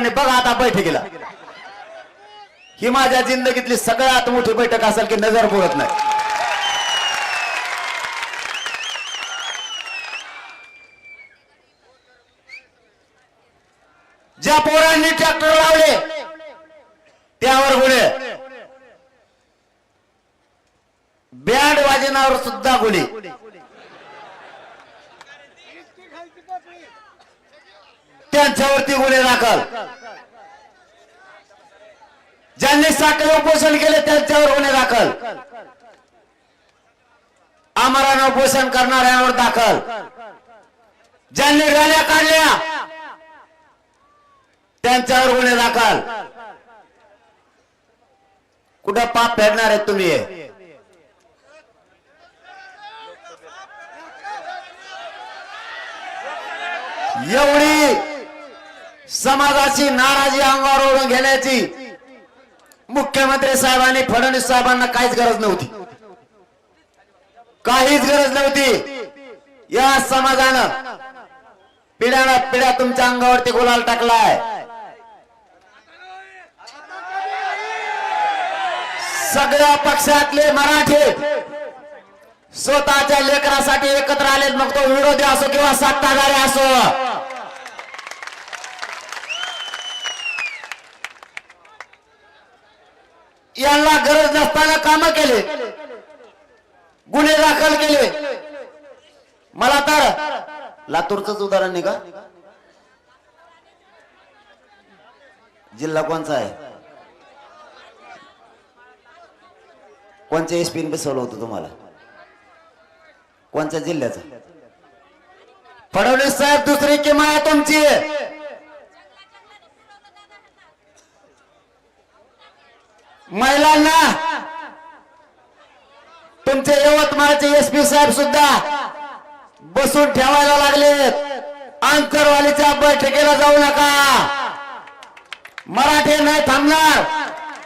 मराठ्यांनी बघा आता बैठकीला. ही माझ्या जिंदगीतली सगळ्यात मोठी बैठक असेल की नजर पुरत नाही. ज्या पोरांनी ट्रॅक्टर लावले त्यावर गुन्हे. बँड वाजनावर सुद्धा गुन्हे. त्यांच्यावरती गुन्हे दाखल. ज्यांनी साखर उपोषण केले त्यांच्यावर गुन्हे दाखल. आमरण उपोषण करणाऱ्यांवर दाखल. ज्यांनी रॅल्या काढल्या त्यांच्यावर गुन्हे दाखल. कुठं पाप फेडणार आहेत तुम्ही? एवढी समाजाची नाराजी अंगावर ओढून घेण्याची मुख्यमंत्री साहेबांनी फडणवीस साहेबांना काहीच गरज नव्हती. काहीच गरज नव्हती. या समाजानं पिढ्याला पिढ्या तुमच्या अंगावरती गुलाल टाकलाय. सगळ्या पक्षातले मराठी स्वतःच्या लेकरासाठी एकत्र आलेत मग तो विरोधी असो किंवा सत्ताधारी असो. यांना गरज नसताना काम केले. गुन्हे दाखल केले. मला तर लातूरच उदाहरण नाही का जिल्हा कोणचा आहे? कोणत्या एसपीने बसवलं होतं तुम्हाला? कोणत्या जिल्ह्याचं? फडणवीस साहेब दुसरी किमा आहे तुमची. महिलांना. तुमचे यवतमाळचे एसपी साहेब सुद्धा बसून ठेवायला लागलेत. आंतरवालीच्या बैठकीला जाऊ नका. मराठे नाही थांबणार.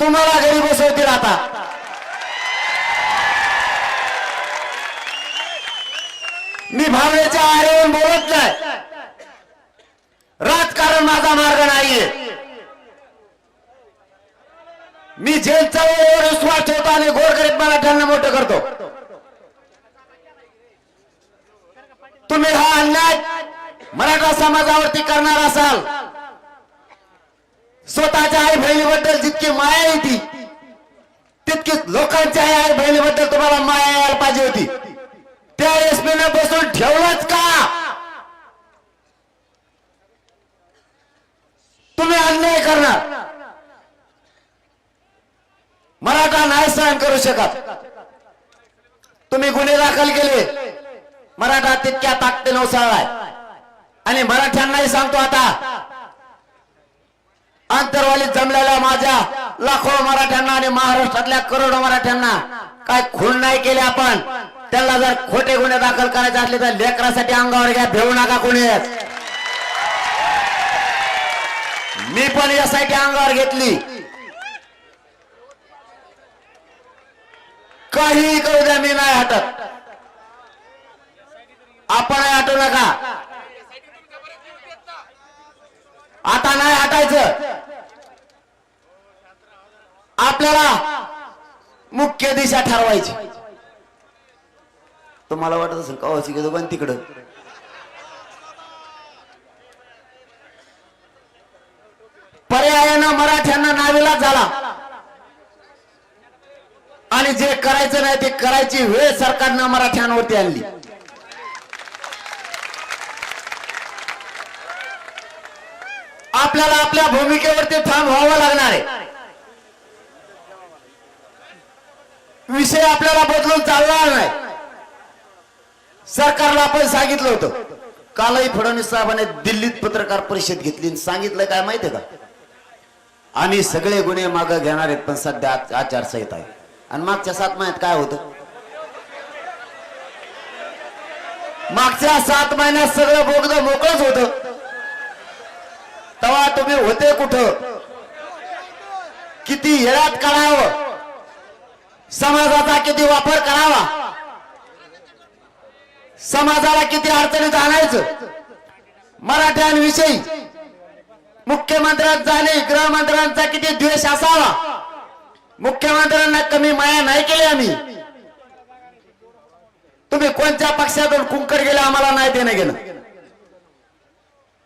तुम्हाला घरी बसवतील आता. मी भावनेच्या आरेवर बोलत नाही. राजकारण माझा मार्ग नाहीये. मी जेलचा वेळेवर विश्वास ठेवतो आणि गोरगरीब मराठ्यांना मोठं करतो. तुम्ही हा अन्याय मराठा समाजावरती करणार असाल. स्वतःच्या आई बहिणीबद्दल जितकी माया येते तितकीच लोकांच्या आई बहिणीबद्दल तुम्हाला माया यायला पाहिजे होती त्या एसपीने बसून ठेवलंच का तुम्ही अन्याय करणार मराठा नाही शकत तुम्ही गुन्हे दाखल केले. मराठा तितक्या ताकते उसळलाय. आणि मराठ्यांनाही सांगतो आता आंतरवालीत जमलेल्या माझ्या लाखो मराठ्यांना आणि महाराष्ट्रातल्या करोडो मराठ्यांना काय खून नाही केले आपण. त्यांना जर खोटे गुन्हे दाखल करायचे असले तर लेकरासाठी अंगावर घ्या भेऊ नका कोणी. मी पण यासाठी अंगावर घेतली. काही करू द्या मी नाही हटत. आपण हटू नका. आता नाही हटायचं. आपल्याला मुख्य दिशा ठरवायची. तुम्हाला वाटत असेल कवाची घेतो पण तिकडं? पर्यायानं मराठ्यांना नाविलाच झाला. आणि जे करायचं नाही ते करायची वेळ सरकारनं मराठ्यांवरती आणली. आपल्याला आपल्या भूमिकेवरती ठाम व्हावं लागणार आहे. विषय आपल्याला बदलून चालणार नाही. सरकारला आपण सांगितलं होतं. कालही फडणवीस साहेबांनी दिल्लीत पत्रकार परिषद घेतली आणि सांगितलं काय माहितीये का? आम्ही सगळे गुन्हे मागे घेणार आहेत पण सध्या आचारसंहिता आहे. आणि मागच्या सात महिन्यात काय होतं? मागच्या सात महिन्यात सगळं बोगद मोकळच होत. तेव्हा तुम्ही होते कुठं? किती हेळात काढावं समाजाचा किती वापर करावा? समाजाला किती अडचणीत आणायचं? मराठ्यांविषयी मुख्यमंत्र्यांचा आणि गृहमंत्र्यांचा किती द्वेष असावा? मुख्यमंत्र्यांना कमी माया नाही केली आम्ही. तुम्ही कोणत्या पक्षातून कुंकड गेले आम्हाला नाही देणं गेलं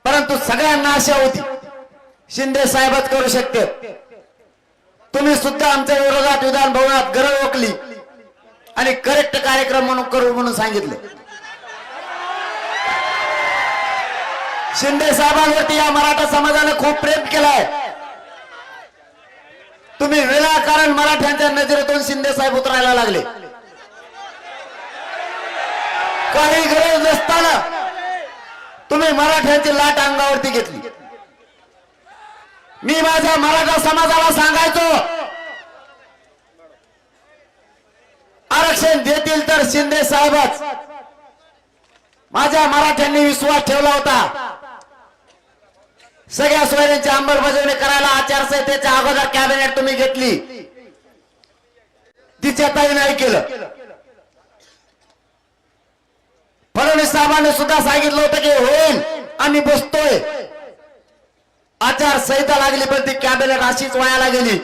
परंतु सगळ्यांना आशा होती शिंदे साहेबच करू शकते. तुम्ही सुद्धा आमच्या विरोधात विधान भवनात गरज ओकली आणि करेक्ट कार्यक्रम म्हणून करू म्हणून सांगितलं. शिंदे साहेबांवरती या मराठा समाजाने खूप प्रेम केलाय. तुम्ही विनाकारण मराठ्यांच्या नजरेतून शिंदे साहेब उतरायला लागले. काही गरज नसताना तुम्ही मराठ्यांची लाट अंगावरती घेतली. मी माझ्या मराठा समाजाला सांगायचो आरक्षण देतील तर शिंदे साहेबच. माझ्या मराठ्यांनी विश्वास ठेवला होता. सगळ्या सोयऱ्यांची अंमलबजावणी करायला आचारसंहितेच्या अगोदर कॅबिनेट तुम्ही घेतली. तिच्या ताई नाही केलं. फडणवीस साहेबांनी सुद्धा सांगितलं होतं की होईल आम्ही बसतोय. आचारसंहिता लागली पण ती कॅबिनेट अशीच वायाला गेली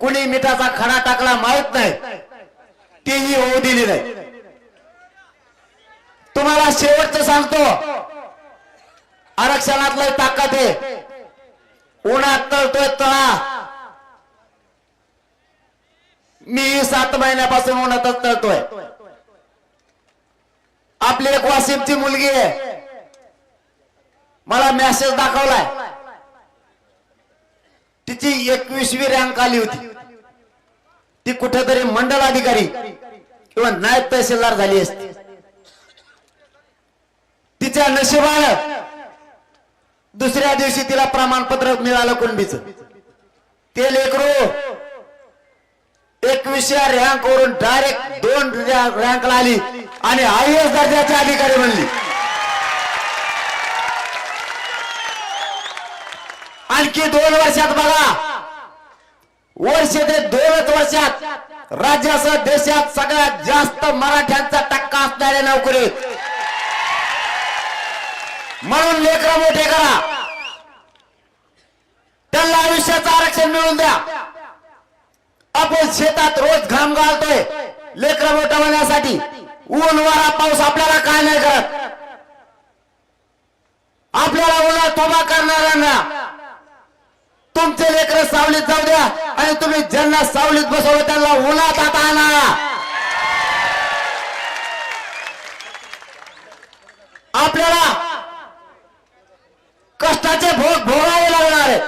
कुणी मिठाचा खडा टाकला माहीत नाही. तीही होऊ दिली नाही. तुम्हाला शेवटचं सांगतो. आरक्षणातलं ताकद आहे. उन्हात तळतोय तळा. मी सात महिन्यापासून उन्हातच तळतोय. आपली एक वासिमची मुलगी आहे. मला मेसेज दाखवलाय. तिची एकवीसवी रँक आली होती. ती कुठेतरी मंडल अधिकारी किंवा नायब तहसीलदार झाली असती. तिच्या नशिबानं दुसऱ्या दिवशी तिला प्रमाणपत्र मिळालं कुणबीच. ते लेकरू एकवीसच्या रँक वरून डायरेक्ट दोन रँकला आली आणि आय एस दर्जाची अधिकारी बनली. आणखी दोन वर्षात बघा. वर्ष ते दोनच वर्षात राज्यासह देशात सगळ्यात जास्त मराठ्यांचा टक्का असणाऱ्या नोकरीत म्हणून लेकर मोठे करा. त्यांना आयुष्याचं आरक्षण मिळून द्या. आपण शेतात रोज घाम घालतोय लेकर मोठं होण्यासाठी ऊन वारा पाऊस आपल्याला काय नाही करत. आपल्याला उन्हात उभा करणाऱ्यांना तुमचे लेकर सावलीत जाऊ द्या आणि तुम्ही ज्यांना सावलीत बसवलं त्यांना उन्हात आता आणा आपल्याला कष्टाचे भोग भोगावे लागणार आहे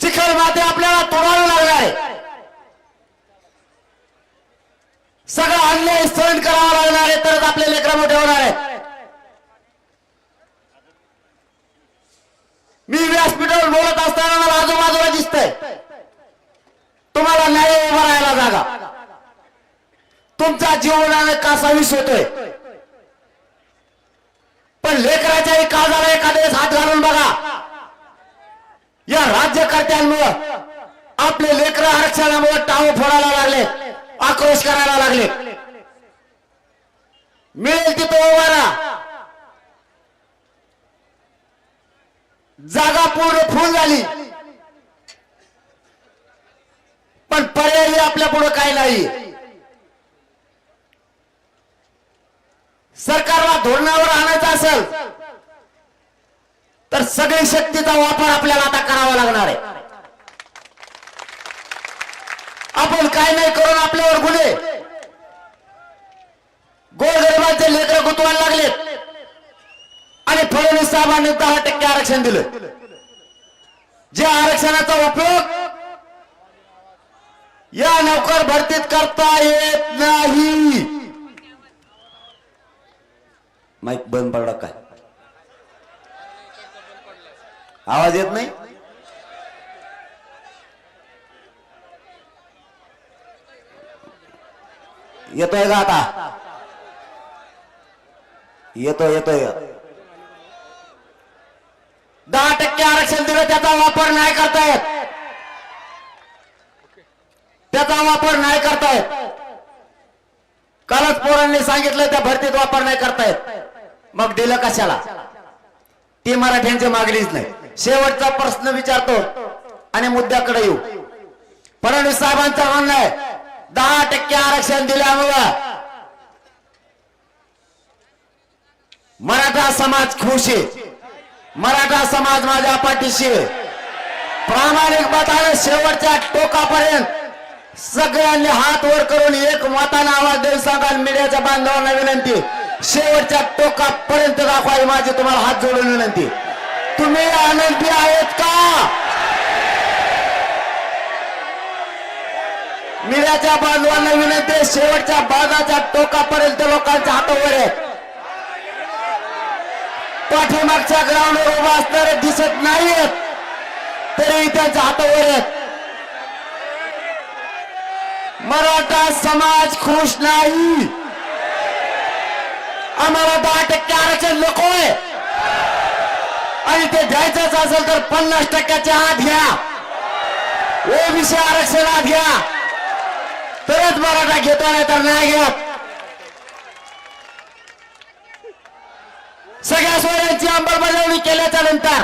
चिखल माते आपल्याला तोडावे लागणार आहे सगळं अन्याय सहन करावा लागणार आहे तरच आपले लेकर मोठे होणार आहे मी व्यासपीठावर बोलत असताना मला आजूबाजूला दिसतंय तुम्हाला न्याय उभा राहायला जागा तुमचा जीवनाने कासावीस होतोय. पण लेकराच्याही काळजाला एखाद्या हात घालून बघा. या राज्यकर्त्यांमुळं आपले लेकर आरक्षणामुळे टाव फोडायला लागले आक्रोश करायला लागले. मिळेल तिथं उभारा. जागा पूर्ण फुल झाली. पण पर्यायी आपल्या पुढे काही नाही. सरकारला धोरणावर आणायचं असेल तर सगळी शक्तीचा वापर आपल्याला आता करावा लागणार आहे. आपण काय नाही करून आपल्यावर गुन्हे. गोरगरिबांचे लेकर गुतवायला लागलेत. आणि फडणवीस साहेबांनी दहा टक्के आरक्षण दिलं. ज्या आरक्षणाचा उपयोग या नोकर भरतीत करता येत नाही. माईक बंद पडला काय? आवाज येत नाही? येतोय का आता? येतोय येतोय. दहा टक्के आरक्षण दिलं त्याचा वापर नाही करतायत. त्याचा वापर नाही करतायत. कालच पोरांनी सांगितलं त्या भरतीत वापर नाही करतायत. मग दिलं कशाला? ती मराठ्यांची मागणीच नाही. शेवटचा प्रश्न विचारतो आणि मुद्द्याकडे येऊ. फडणवीस साहेबांचं म्हणणं आहे दहा टक्के आरक्षण दिल्यामुळं मराठा समाज खुश आहे. मराठा समाज माझ्या पाठीशी प्रामाणिक मताने शेवटच्या टोकापर्यंत सगळ्यांनी हात वर करून एक मताने आवाज देऊन सांगाल मीडियाच्या बांधवांना विनंती. शेवटच्या टोकापर्यंत दाखवायला माझी तुम्हाला हात जोडून विनंती. तुम्ही आनंदी आहेत का? मीडियाच्या बांधवांना विनंती शेवटच्या बागाच्या टोकापर्यंत लोकांच्या हातावर आहेत पाठीमागच्या ग्राउंडवर उभा असणारे दिसत नाहीत तरी त्यांच्या हातावर आहेत मराठा समाज खुश नाही. आम्हाला दहा टक्के आरक्षण नकोय आणि ते द्यायचंच असेल तर पन्नास टक्क्याच्या आत घ्या. ओबीसी आरक्षणात घ्या. तरच मराठा घेतो नाही तर नाही घेत. सगळ्या सोयांची अंमलबजावणी केल्याच्यानंतर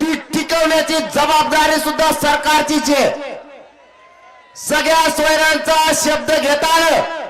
ती टिकवण्याची जबाबदारी सुद्धा सरकारचीच आहे. सगळ्या सोयऱ्यांचा शब्द घेताना